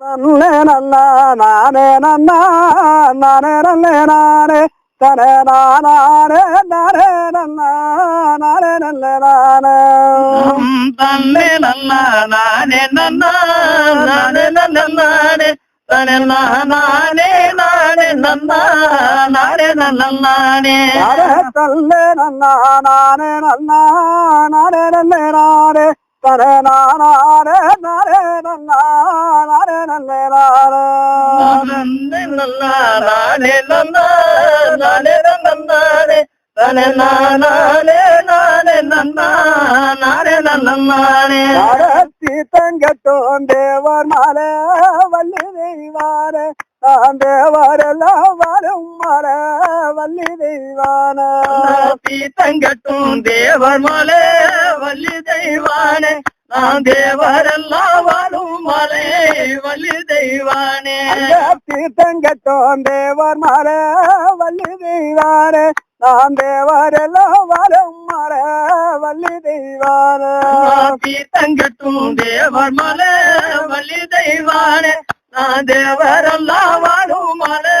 நன்னே நன்னா நானே நன்னா நானே நல்லே நானே தனே நானே நானே நன்னா நானே நல்லே நானே தன்னே நன்னா நானே நன்னா நானே நல்ல நானே தனே நானே நானே நன்னா நானே நல்ல நானே நானே தல்லே நன்னா நானே நன்னா நானே நல்லே நானே சீத்தங்கட்டும் தேவர் மாலை வள்ளி தெய்வான நான் தேவரெல்லாம் வரும் மலை வள்ளி தெய்வான தீத்தங்கட்டும் தேவர் மலை வள்ளி தெய்வானே நான் தேவரெல்லாம் வாழும் மலை வள்ளி தெய்வானே. தீர்த்தங்கட்டும் தேவர் மாலை வள்ளி தெய்வான நான் தேவரெல்லாம் வரும் மலை வள்ளி தெய்வான. தீத்தங்கட்டும் தேவர் மலை வள்ளி தெய்வானே நான் தேவரெல்லாம் வாழும் மலை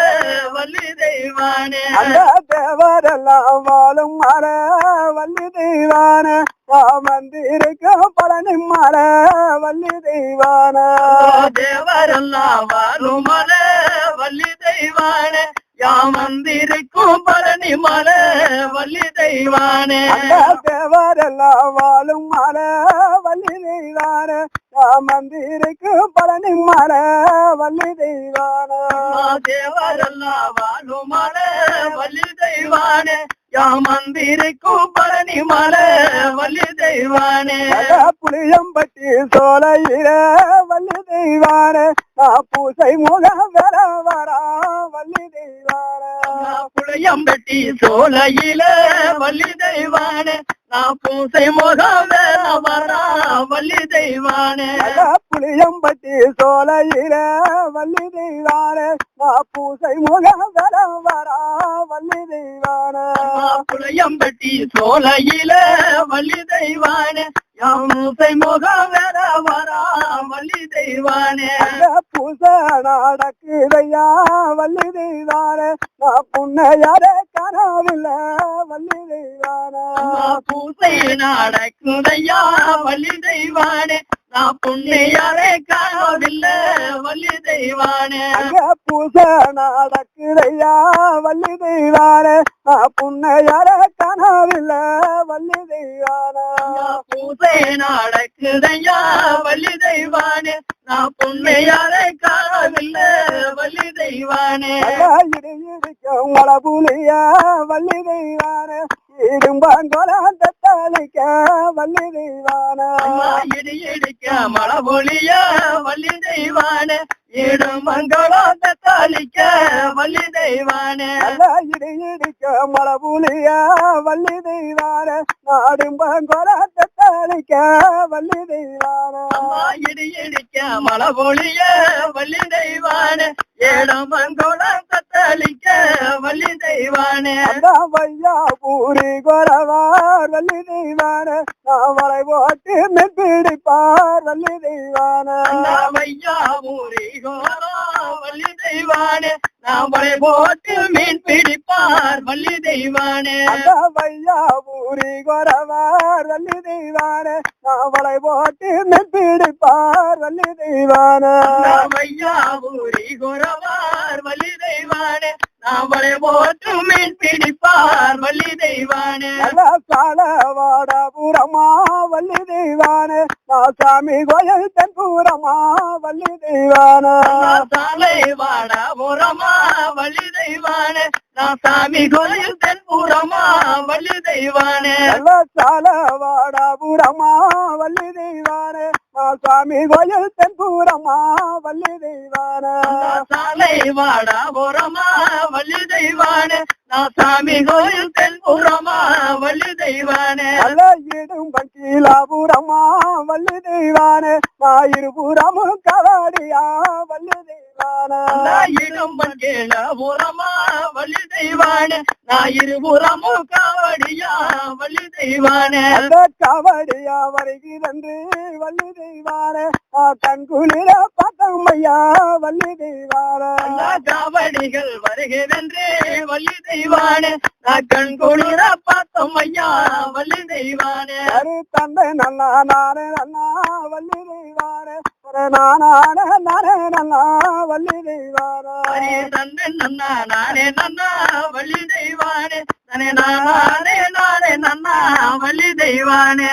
வள்ளி தெய்வானே. தேவரெல்லாம் வாழும் மலை வள்ளி தெய்வான. மந்திருக்கு பழனி மலை வள்ளி தெய்வான. தேவரெல்லாம் வாழும் மலை வள்ளி தெய்வானே. யாமந்திருக்கும் பழனி மலை வள்ளி தெய்வானே. தேவரெல்லாம் வாழும் மலை வள்ளி தெய்வான. மந்திருக்கு பழனி மலை வள்ளி தெய்வான. தேவரெல்லாம் வாழும் மலை வள்ளி தெய்வானே. யாமந்திருக்கும் பழனி மலை வள்ளி தெய்வானே புளியம்பட்டி சோலையில வள்ளி தெய்வான பூசை முகம் வர வரா வள்ளி தெய்வானே புளியம்பட்டி சோலையில வள்ளி தெய்வானே. நான் பூசை முகம் வரா வள்ளி தெய்வானே. புளியம்பட்டி சோலையில வள்ளி தெய்வான. பூசை முகம் வர வள்ளி தெய்வான. புளியம்பட்டி சோலையில வள்ளி தெய்வானே. பூசை முகம் வேற வரா வள்ளி தெய்வானே. பூச நடக்குதையா வள்ளி தெய்வான. புண்ணையார கனவில்ல வள்ளி தெய்வான பூசை நடக்குதையா வள்ளி தெய்வானே நான் புண்ணியாரே காணவில்லை வள்ளி தெய்வானே பூச நடக்குதையா வள்ளி தெய்வான புண்ணையார கனவில்ல வள்ளி தெய்வான பூசை நடக்குதையா வள்ளி தெய்வானே நான் புண்ணியாரே காணவில்லை வள்ளி தெய்வானே இருக்கும் வளபுலிய வள்ளி தெய்வான இடும்பாங்கொலாந்த தாளிக்க வள்ளி தெய்வான இடி இடிக்க மழை பொழிய வள்ளி தெய்வானே இடும் மங்களம் தத்தாளிக்க வள்ளி தெய்வானே இடி இடிக்க மளபுலிய வள்ளி தெய்வான நாடும்பாங்கொலாந்த தாளிக்க வள்ளி தெய்வான இடி இடிக்க மழை பொழிய வள்ளி தெய்வானே ஏடம் மங்களம் தத்தாளிக்க வள்ளி தெய்வானே வையா பூரி கொரவார் வள்ளி தெய்வான நாவலை போட்டு மெப்பிடிப்பார் வள்ளி தெய்வான ஐயா ஊரி கோரா வள்ளி தெய்வானே நாமளை போட்டு மீன் பிடிப்பார் வள்ளி தெய்வானே. அந்த வையா பூரி கொரவார் வள்ளி தெய்வான. நாவலை போட்டு மெப்பிடிப்பார் வள்ளி தெய்வான. ஐயா ஊரி குறவார் வள்ளி தெய்வானே. நாமளை போட்டு மீன் பிடிப்பார் வள்ளி தெய்வானே. நல்ல சாமி கோயில் தென்புறமா வள்ளி தெய்வான. சாலை வாட புறமா வள்ளி தெய்வானே. நான் சாமி கோயில் தென்புறமா வள்ளி தெய்வானே. சாலவாட புறமா வள்ளி தெய்வான. நான் சாமி கோயில் தென்புறமா வள்ளி தெய்வான. சாலை வாட புறமா வள்ளி தெய்வானே. நான் சாமி கோயில் தென்புறமா வள்ளி தெய்வானே நல்ல இடும் கீழாபுரமா வள்ளி தெய்வான. நான் இருபுறமும் கவாடியா வள்ளி தெய்வான. இடும்பன் கேள புறமா வள்ளி தெய்வானே. நான் இருபுறமும் காவடியா வள்ளி தெய்வானே கவடியா வருகிறது வள்ளி தெய்வான கண்குளிர பத்தம்மை ஐயா வள்ளி தெய்வான காவடிகள் வருகிறென்றே வள்ளி தெய்வானே நான் கண் குளிர பார்த்தோம் ஐயா வள்ளி தெய்வானே தந்தை நன்னா நானே நன்னா வள்ளி தெய்வான நானான நானே நன்னா வள்ளி தெய்வான தன்னை நன்னா நானே நன்னா வள்ளி தெய்வானே தெய்வானே நானே நானே நன்னா வள்ளி தெய்வானே